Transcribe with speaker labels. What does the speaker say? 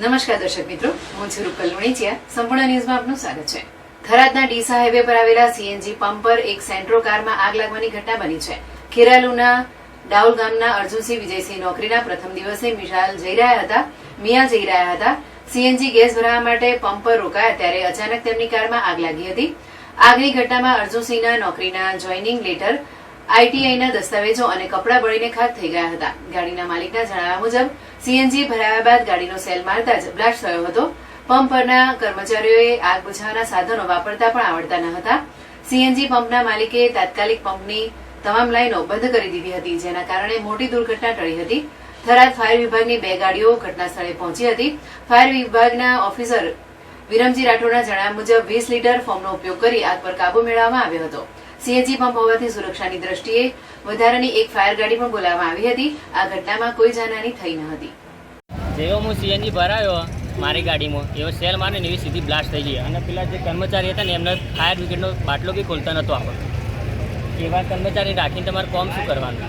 Speaker 1: નમસ્કાર દર્શક મિત્રો, હું છું રૂપલ લુણીચિયા. સંપૂર્ણ ન્યૂઝમાં આપનું સ્વાગત છે. થરાદના ડીસા હાઈવે પર આવેલા સીએનજી પંપ પર એક સેન્ટ્રો કારમાં આગ લાગવાની ઘટના બની છે. ખેરાલુના ડાઉલ ગામના અર્જુનસિંહ વિજયસિંહ નોકરીના પ્રથમ દિવસે મિશાલ જઈ રહ્યા હતા મિયા જઈ રહ્યા હતા. સીએનજી ગેસ ભરાવા માટે પંપ પર રોકાયા ત્યારે અચાનક તેમની કારમાં આગ લાગી હતી. આગની ઘટનામાં અર્જુનસિંહના નોકરીના જોઈનિંગ લેટર આઈટીઆઈના દસ્તાવેજો અને કપડાં બળીને ખાક થઈ ગયા હતા. ગાડીના માલિકના જણાવ્યા મુજબ, સીએનજી ભરાયા બાદ ગાડીનો સેલ મારતા જ બ્લાસ્ટ થયો હતો. પંપ પરના કર્મચારીઓએ આગ બુઝાવવાના સાધનો વાપરતા પણ આવડતા ન હતા. સીએનજી પંપના માલિકે તાત્કાલિક પંપની તમામ લાઈનો બંધ કરી દીધી હતી, જેના કારણે મોટી દુર્ઘટના ટળી હતી. થરાદ ફાયર વિભાગની બે ગાડીઓ ઘટના સ્થળે પહોંચી હતી. ફાયર વિભાગના ઓફિસર વિરમજી રાઠોડના જણાવ્યા મુજબ, વીસ લીટર ફોર્મનો ઉપયોગ કરી આગ પર કાબુ મેળવવામાં આવ્યો હતો. સીએનજી પંપ હોવાથી સુરક્ષાની દ્રષ્ટિએ વધારાની એક ફાયર ગાડી પણ બોલાવવામાં આવી હતી. આ ઘટનામાં કોઈ જાનહાની થઈ ન હતી.
Speaker 2: જેવો હું સીએનજી ભરાયો, મારી ગાડીમાં, એવો સેલ મારે એવી સીધી બ્લાસ્ટ થઈ ગઈ. અને પેલા જે કર્મચારી હતા ને, એમને ફાયર બ્રિગેડનો બાટલો બી ખોલતા નહોતો આવડતો એવા કર્મચારી રાખીને તમારે કોમ શું કરવાનું?